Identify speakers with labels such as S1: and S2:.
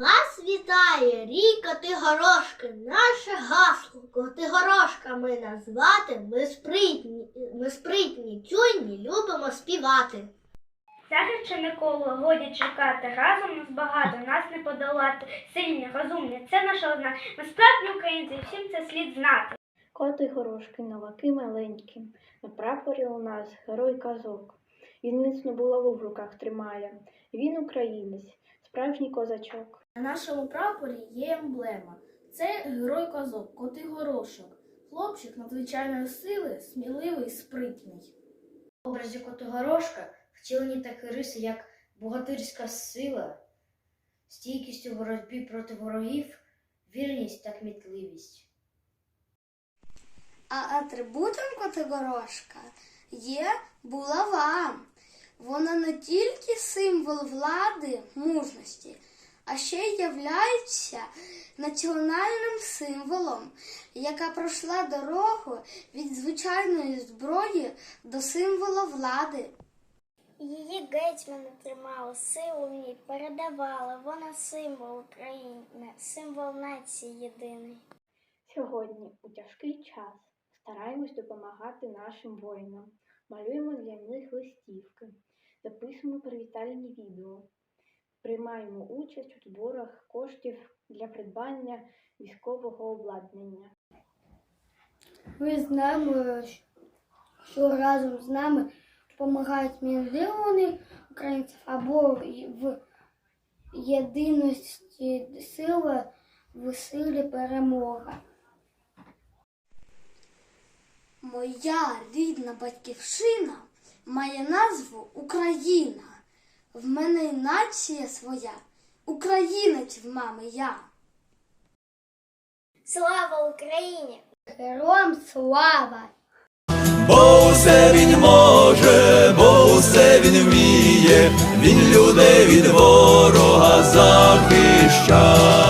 S1: Зростає ріка Тигорошки, наше гасло. Котигорошками назвати ми спритні, ми спритні, чуйні, любимо співати.
S2: Захищене коло, годі чекати, разом нас багато, нас не подолати. Сильні, розумні, це наша одна. Ми справжні українці, всім це слід знати.
S3: Коти горошки, новаки маленькі, на прапорі у нас герой казок. Він міцно булаву в руках тримає. Він українець, справжній козачок.
S4: На нашому прапорі є емблема. Це герой казок, коти горошок. Хлопчик надзвичайної сили, сміливий, спритний.
S5: В образі Котигорошка втілені такі риси, як богатирська сила, стійкість у боротьбі проти ворогів, вірність та кмітливість.
S6: А атрибутом Котигорошка є булава. Вона не тільки символ влади, мужності, а ще й являється національним символом, яка пройшла дорогу від звичайної зброї до символу влади.
S7: Її гетьмани тримали, силу в ній передавали. Вона символ України, символ нації єдиний.
S3: Сьогодні, у тяжкий час, стараємось допомагати нашим воїнам, малюємо для них листівки, записуємо привітальні відео, приймаємо участь у зборах коштів для придбання військового обладнання.
S8: Ми знаємо, що разом з нами допомагають мільйони українців або в єдиності сили в силі перемога.
S6: Моя рідна батьківщина має назву Україна. В мене й нація своя, українець в мами я.
S7: Слава Україні!
S8: Героям слава!
S9: Бо усе він може, бо усе він вміє, він людей від ворога захищає.